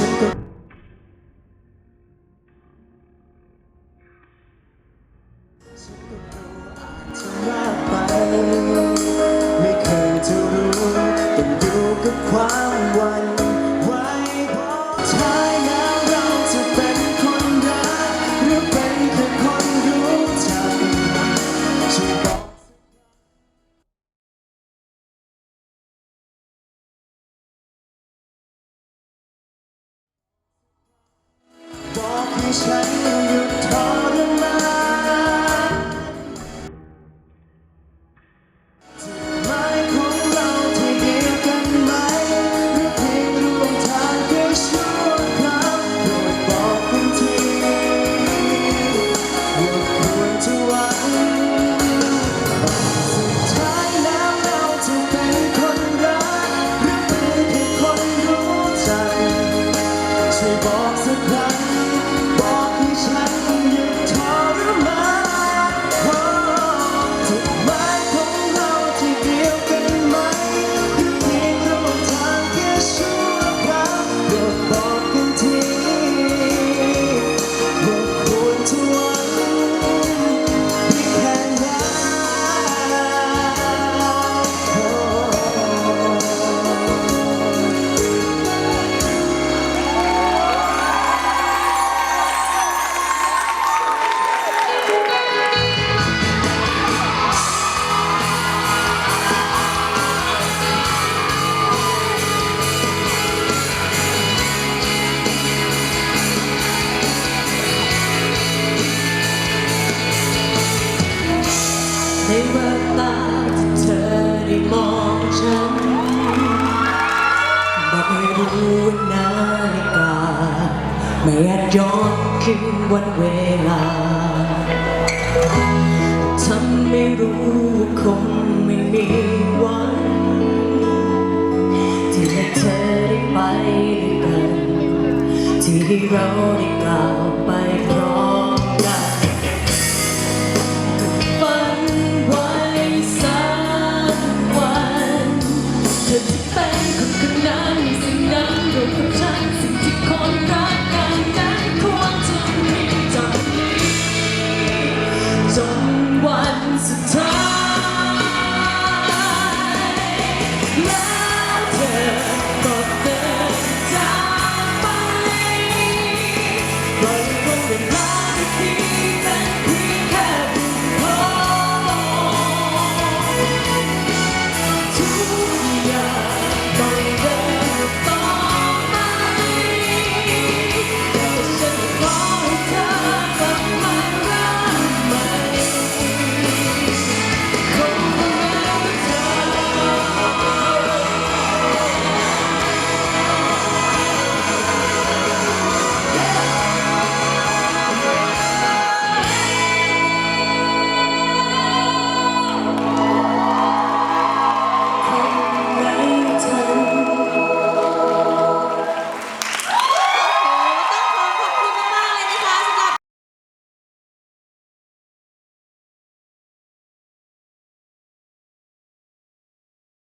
ฉันก็ฉัอาจจะมาไป ไม่เคยจะรู้ต้องอยู่กับความวัง just like ไม่อาจย้อนคืนวันเวลาทำไม่รู้คงไม่มีวัน ที่ให้เธอได้ไปด้วยกัน ที่ให้เราได้กล่าวไปพร้อมกัน once a time.